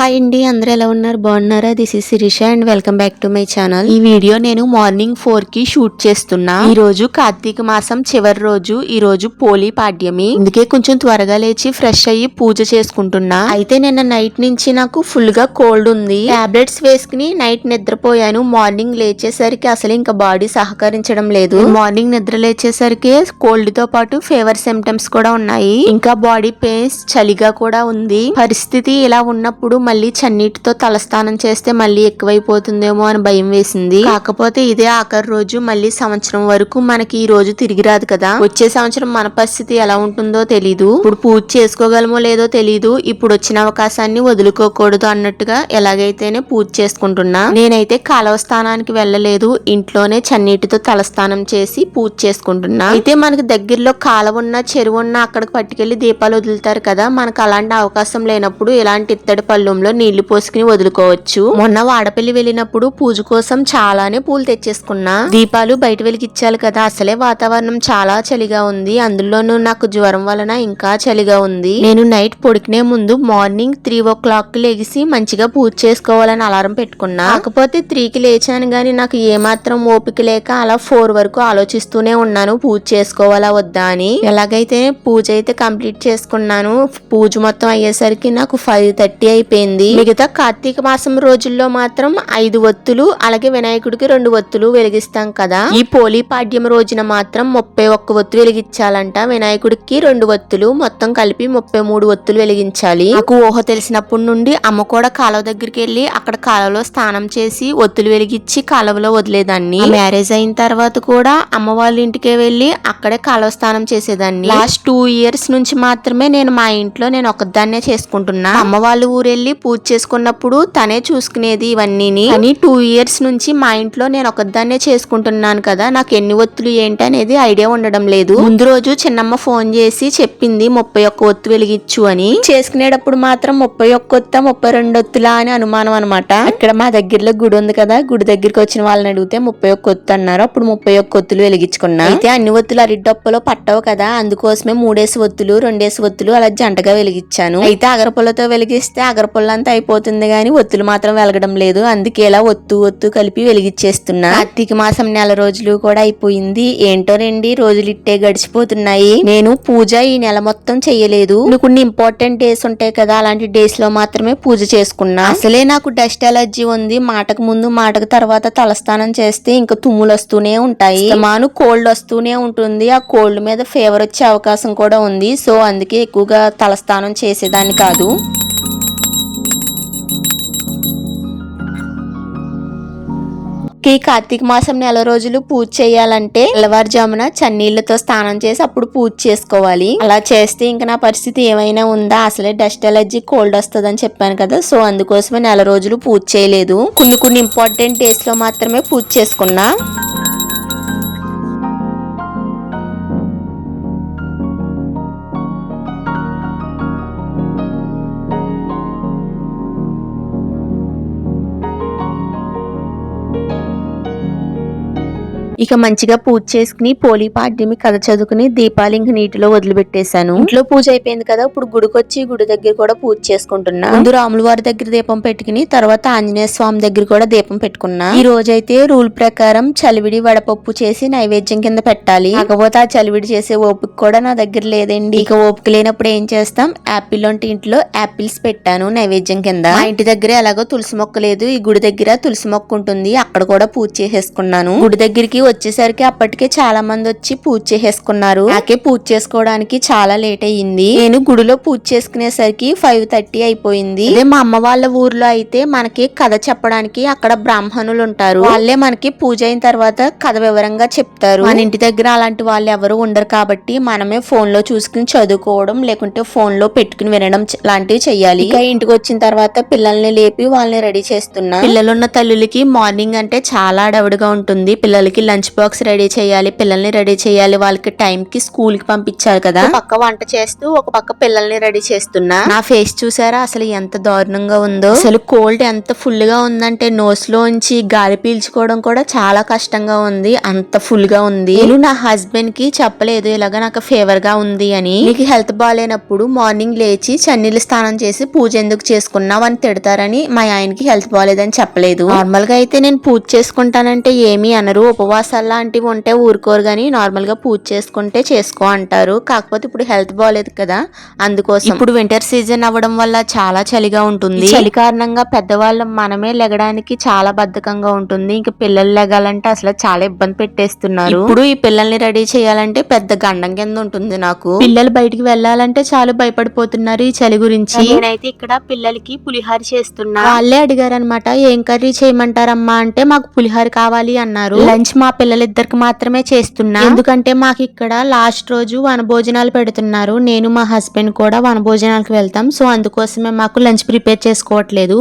Hi అండి అందరూ ఎలా ఉన్నారు? బాగున్నారా? This is Shirisha and welcome back to my channel ఈ వీడియో నేను మార్నింగ్ ఫోర్కి షూట్ చేస్తున్నా. ఈ రోజు కార్తీక మాసం చివరి రోజు ఈ రోజు పోలీ పాడ్యమి. అందుకే కొంచెం త్వరగా లేచి ఫ్రెష్ అయ్యి పూజ చేసుకుంటున్నా. అయితే నిన్న నైట్ నుంచి నాకు ఫుల్గా కోల్డ్ ఉంది. టాబ్లెట్స్ వేసుకుని నైట్ నిద్రపోయాను. మార్నింగ్ లేచేసరికి అసలు ఇంకా బాడీ సహకరించడం లేదు. మార్నింగ్ నిద్ర లేచేసరికి కోల్డ్తో పాటు ఫీవర్ సిమ్టమ్స్ కూడా ఉన్నాయి. ఇంకా బాడీ పెయిన్స్ చలిగా కూడా ఉంది. పరిస్థితి ఇలా ఉన్నప్పుడు మళ్ళీ చన్నీటితో తలస్నానం చేస్తే మళ్ళీ ఎక్కువైపోతుందేమో అని భయం వేసింది. కాకపోతే ఇదే ఆఖరి రోజు మళ్ళీ సంవత్సరం వరకు మనకి ఈ రోజు తిరిగి రాదు కదా. వచ్చే సంవత్సరం మన పరిస్థితి ఎలా ఉంటుందో తెలీదు. ఇప్పుడు పూజ చేసుకోగలమో లేదో తెలీదు. ఇప్పుడు వచ్చిన అవకాశాన్ని వదులుకోకూడదు అన్నట్టుగా ఎలాగైతేనే పూజ చేసుకుంటున్నా. నేనైతే కాలువ స్థానానికి వెళ్ళలేదు. ఇంట్లోనే చన్నీటితో తలస్నానం చేసి పూజ చేసుకుంటున్నా. అయితే మనకి దగ్గరలో కాలువ ఉన్న చెరువు ఉన్న అక్కడికి పట్టుకెళ్ళి దీపాలు వదులుతారు కదా. మనకు అలాంటి అవకాశం లేనప్పుడు ఇలాంటి ఇత్తడి పళ్ళెంలో నీళ్ళు పోసుకుని వదులుకోవచ్చు. మొన్న వాడపల్లి వెళ్ళినప్పుడు పూజ కోసం చాలానే పూలు తెచ్చేసుకున్నా. దీపాలు బయట వెలిగిచ్చాలి కదా అసలే వాతావరణం చాలా చలిగా ఉంది. అందులోనూ నాకు జ్వరం వలన ఇంకా చలిగా ఉంది. నేను నైట్ పొడికినే ముందు మార్నింగ్ త్రీ ఓ క్లాక్కి లెగిసి మంచిగా పూజ చేసుకోవాలని అలారం పెట్టుకున్నా. కాకపోతే త్రీకి లేచాను గానీ నాకు ఏమాత్రం ఓపిక లేక అలా ఫోర్ వరకు ఆలోచిస్తూనే ఉన్నాను పూజ చేసుకోవాలా వద్దా అని. ఎలాగైతే పూజ అయితే కంప్లీట్ చేసుకున్నాను పూజ మొత్తం అయ్యేసరికి నాకు ఫైవ్ థర్టీ అయిపోయింది. మిగతా కార్తీక మాసం రోజుల్లో మాత్రం ఐదు ఒత్తులు అలాగే వినాయకుడికి రెండు ఒత్తులు వెలిగిస్తాం కదా. ఈ పోలీ పాడ్యం రోజున మాత్రం ముప్పై ఒక్క ఒత్తు వెలిగించాలంట. వినాయకుడికి రెండు ఒత్తులు మొత్తం కలిపి ముప్పై మూడు ఒత్తులు వెలిగించాలి. నాకు ఊహ తెలిసినప్పటి నుండి అమ్మ కూడా కాలువ దగ్గరికి వెళ్ళి అక్కడ కాలువలో స్నానం చేసి ఒత్తులు వెలిగించి కాలువలో వదిలేదాన్ని. మ్యారేజ్ అయిన తర్వాత కూడా అమ్మ వాళ్ళ ఇంటికే వెళ్ళి అక్కడే కాలువ స్నానం చేసేదాన్ని. లాస్ట్ టూ ఇయర్స్ నుంచి మాత్రమే నేను మా ఇంట్లో నేను ఒకదాన్నే చేసుకుంటున్నా. అమ్మ వాళ్ళ ఊరు వెళ్ళి పూజ చేసుకున్నప్పుడు తనే చూసుకునేది ఇవన్నీ కానీ టూ ఇయర్స్ నుంచి మా ఇంట్లో నేను ఒకదాన్నే చేసుకుంటున్నాను కదా నాకు ఎన్ని ఒత్తులు ఏంటి అనేది ఐడియా ఉండడం లేదు. ముందు రోజు చిన్నమ్మ ఫోన్ చేసి చెప్పింది ముప్పై ఒక్క ఒత్తు వెలిగించు అని. చేసుకునేటప్పుడు మాత్రం ముప్పై ఒక్క ఒత్త ముప్పై రెండు ఒత్తులా అని అనుమానం అనమాట ఇక్కడ మా దగ్గరలో గుడి ఉంది కదా గుడి దగ్గరికి వచ్చిన వాళ్ళని అడిగితే ముప్పై ఒక్క ఒత్తు అన్నారు. అప్పుడు ముప్పై ఒక్క ఒత్తులు వెలిగించుకున్నా. అయితే అన్ని ఒత్తులు అరిడొప్పలో పట్టవు కదా అందుకోసమే మూడేసి ఒత్తులు రెండేసి ఒత్తులు అలా జంటగా వెలిగించాను. అయితే అగరపొలతో వెలిగిస్తే అగరపొల అంతా అయిపోతుంది కానీ ఒత్తులు మాత్రం వెలగడం లేదు. అందుకే ఇలా ఒత్తు ఒత్తు కలిపి వెలిగిచ్చేస్తున్నా. కార్తీక మాసం నెల రోజులు కూడా అయిపోయింది. ఏంటో రండి రోజులు ఇట్టే గడిచిపోతున్నాయి. నేను పూజ ఈ నెల మొత్తం చెయ్యలేదు. కొన్ని ఇంపార్టెంట్ డేస్ ఉంటాయి కదా అలాంటి డేస్లో మాత్రమే పూజ చేసుకున్నా. అసలే నాకు డస్ట్ ఎలర్జీ ఉంది. మాటకు ముందు మాటకు తర్వాత తలస్నానం చేస్తే ఇంకా తుమ్ములు వస్తూనే ఉంటాయి. మాను కోల్డ్ వస్తూనే ఉంటుంది. ఆ కోల్డ్ మీద ఫీవర్ వచ్చే అవకాశం కూడా ఉంది. సో అందుకే ఎక్కువగా తలస్నానం చేసేదాన్ని కాదు. కి కార్తీక మాసం నెల రోజులు పూజ చేయాలంటే తెల్లవారుజామున చన్నీళ్ళతో స్నానం చేసి అప్పుడు పూజ చేసుకోవాలి. అలా చేస్తే ఇంకా నా పరిస్థితి ఏమైనా ఉందా? అసలే డస్ట్ ఎలర్జీ కోల్డ్ వస్తుందని చెప్పాను కదా. సో అందుకోసమే నెల రోజులు పూజ చేయలేదు. కొన్ని కొన్ని ఇంపార్టెంట్ డేస్లో మాత్రమే పూజ చేసుకున్నా. ఇక మంచిగా పూజ చేసుకుని పోలీ పాడ్యమి కథ చదువుకుని దీపాలు ఇంక నీటిలో వదిలిపెట్టేశాను. ఇంట్లో పూజ అయిపోయింది కదా ఇప్పుడు గుడికొచ్చి గుడి దగ్గర కూడా పూజ చేసుకుంటున్నా. ముందు రాముల వారి దగ్గర దీపం పెట్టుకుని తర్వాత ఆంజనేయ స్వామి దగ్గర కూడా దీపం పెట్టుకున్నా. ఈ రోజైతే రూల్ ప్రకారం చలివిడి వడపప్పు చేసి నైవేద్యం కింద పెట్టాలి. కాకపోతే ఆ చలివిడి చేసే ఓపిక కూడా నా దగ్గర లేదండి. ఇక ఓపిక లేనప్పుడు ఏం చేస్తాం? యాపిల్ వంటి ఇంట్లో యాపిల్స్ పెట్టాను నైవేద్యం కింద. మా ఇంటి దగ్గర ఎలాగో తులసి మొక్క లేదు. ఈ గుడి దగ్గర తులసి మొక్క ఉంటుంది. అక్కడ కూడా పూజ చేసేసుకున్నాను. గుడి దగ్గరికి వచ్చేసరికి అప్పటికే చాలా మంది వచ్చి పూజ చేసేసుకున్నారు. నాకే పూజ చేసుకోవడానికి చాలా లేట్ అయ్యింది. నేను గుడిలో పూజ చేసుకునేసరికి ఫైవ్ థర్టీ అయిపోయింది. అదే మా అమ్మ వాళ్ళ ఊర్లో అయితే మనకి కథ చెప్పడానికి అక్కడ బ్రాహ్మణులు ఉంటారు. వాళ్ళే మనకి పూజ అయిన తర్వాత కథ వివరంగా చెప్తారు. మన ఇంటి దగ్గర అలాంటి వాళ్ళు ఎవరు ఉండరు కాబట్టి మనమే ఫోన్లో చూసుకుని చదువుకోవడం లేకుంటే ఫోన్లో పెట్టుకుని వినడం లాంటివి చెయ్యాలి. ఇక ఇంటికి వచ్చిన తర్వాత పిల్లల్ని లేపి వాళ్ళని రెడీ చేస్తున్నా. పిల్లలున్న తల్లులకి మార్నింగ్ అంటే చాలా అడవుడుగా ఉంటుంది. పిల్లలకి లంచ్ లంచ్ బాక్స్ రెడీ చేయాలి పిల్లల్ని రెడీ చేయాలి. వాళ్ళకి టైం కి స్కూల్కి పంపించాలి కదా. పక్క వంట చేస్తూ ఒక పక్క పిల్లల్ని రెడీ చేస్తున్నా. నా ఫేస్ చూసారా? అసలు ఎంత దారుణంగా ఉందో. అసలు కోల్డ్ ఎంత ఫుల్గా ఉందంటే నోస్ లోంచి గాలి పీల్చుకోవడం కూడా చాలా కష్టంగా ఉంది. అంత ఫుల్గా ఉంది. నేను నా హస్బెండ్కి చెప్పలేదు. ఇలాగా నాకు ఫేవర్గా ఉంది అని. నీకు హెల్త్ బాగాలేనప్పుడు మార్నింగ్ లేచి చన్నీళ్ళు స్నానం చేసి పూజ ఎందుకు చేసుకున్నావు అని తిడతారని మా ఆయనకి హెల్త్ బాగాలేదని చెప్పలేదు. నార్మల్గా అయితే నేను పూజ చేసుకుంటానంటే ఏమీ అనరు. లాంటివి ఉంటే ఊరుకోరు గాని నార్మల్గా పూజ చేసుకుంటే చేసుకో అంటారు. కాకపోతే ఇప్పుడు హెల్త్ బాగాలేదు కదా అందుకోసం. ఇప్పుడు వింటర్ సీజన్ అవ్వడం వల్ల చాలా చలిగా ఉంటుంది. చలి కారణంగా పెద్దవాళ్ళం మనమే లెగడానికి చాలా బద్ధకంగా ఉంటుంది. ఇంకా పిల్లలు లెగాలంటే అసలు చాలా ఇబ్బంది పెట్టేస్తున్నారు. ఇప్పుడు ఈ పిల్లల్ని రెడీ చేయాలంటే పెద్ద గండం కింద ఉంటుంది నాకు. పిల్లలు బయటికి వెళ్ళాలంటే చాలా భయపడిపోతున్నారు ఈ చలి గురించి. నేనైతే ఇక్కడ పిల్లలకి పులిహార చేస్తున్నా. వాళ్ళే అడిగారు అనమాట ఏం కర్రీ చేయమంటారమ్మా? అంటే మాకు పులిహార కావాలి అన్నారు. లంచ్ మా పిల్లలిద్దరికి మాత్రమే చేస్తున్నా. ఎందుకంటే మాకు ఇక్కడ లాస్ట్ రోజు వనభోజనాలు పెడుతున్నారు. నేను మా హస్బెండ్ కూడా వనభోజనాలకు వెళ్తాం. సో అందుకోసమే మాకు లంచ్ ప్రిపేర్ చేసుకోవట్లేదు.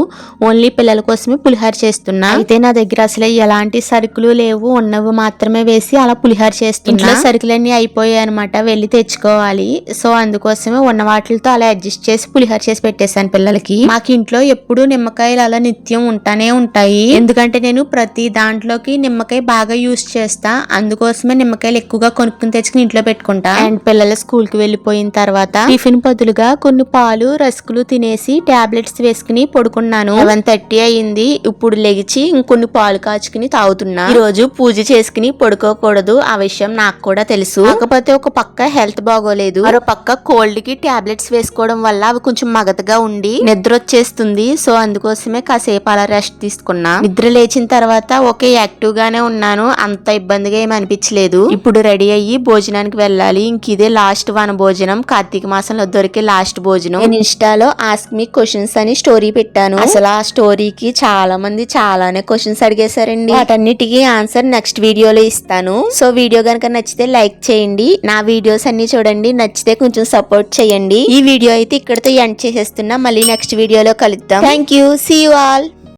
ఓన్లీ పిల్లల కోసమే పులిహార చేస్తున్నా. అయితే నా దగ్గర అసలు ఎలాంటి సరుకులు లేవు. ఉన్నవి మాత్రమే వేసి అలా పులిహార చేస్తున్నా. ఇంట్లో సరుకులన్నీ అయిపోయాయి అనమాట వెళ్ళి తెచ్చుకోవాలి. సో అందుకోసమే ఉన్న వాటితో అలా అడ్జస్ట్ చేసి పులిహార చేసి పెట్టేశాను పిల్లలకి. మాకు ఇంట్లో ఎప్పుడు నిమ్మకాయలు అలా నిత్యం ఉంటానే ఉంటాయి. ఎందుకంటే నేను ప్రతి దాంట్లోకి నిమ్మకాయ బాగా యూస్ చేస్తా. అందుకోసమే నిమ్మకాయలు ఎక్కువగా కొనుక్కుని తెచ్చుకుని ఇంట్లో పెట్టుకుంటా. అండ్ పిల్లలు స్కూల్కి వెళ్ళిపోయిన తర్వాత టిఫిన్ బదులుగా కొన్ని పాలు రస్కులు తినేసి టాబ్లెట్స్ వేసుకుని పడుకున్నాను. వన్ థర్టీ అయింది ఇప్పుడు లెగిచి ఇంకొన్ని పాలు కాచుకుని తాగుతున్నా. ఈ రోజు పూజ చేసుకుని పడుకోకూడదు. ఆ విషయం నాకు కూడా తెలుసు. కాకపోతే ఒక పక్క హెల్త్ బాగోలేదు. మరో పక్క కోల్డ్కి టాబ్లెట్స్ వేసుకోవడం వల్ల అవి కొంచెం మగతగా ఉండి నిద్ర వచ్చేస్తుంది. సో అందుకోసమే కాసేపు అలా రెస్ట్ తీసుకున్నా. నిద్ర లేచిన తర్వాత ఓకే యాక్టివ్ గానే ఉన్నాను అంత ఇబ్బందిగా ఏమి అనిపించలేదు. ఇప్పుడు రెడీ అయ్యి భోజనానికి వెళ్ళాలి. ఇంక ఇదే లాస్ట్ వన భోజనం. కార్తీక మాసంలో దొరికే లాస్ట్ భోజనం. నేను ఇన్స్టాలో ఆస్క్ మీ క్వశ్చన్స్ అని స్టోరీ పెట్టాను. అసలు ఆ స్టోరీకి చాలా మంది చాలానే క్వశ్చన్స్ అడిగేశారండి. వాటన్నిటికీ ఆన్సర్ నెక్స్ట్ వీడియోలో ఇస్తాను. సో వీడియో కనుక నచ్చితే లైక్ చేయండి. నా వీడియోస్ అన్ని చూడండి. నచ్చితే కొంచెం సపోర్ట్ చేయండి. ఈ వీడియో అయితే ఇక్కడతో ఎండ్ చేసేస్తున్నా. మళ్ళీ నెక్స్ట్ వీడియోలో కలుద్దాం. Thank you see you all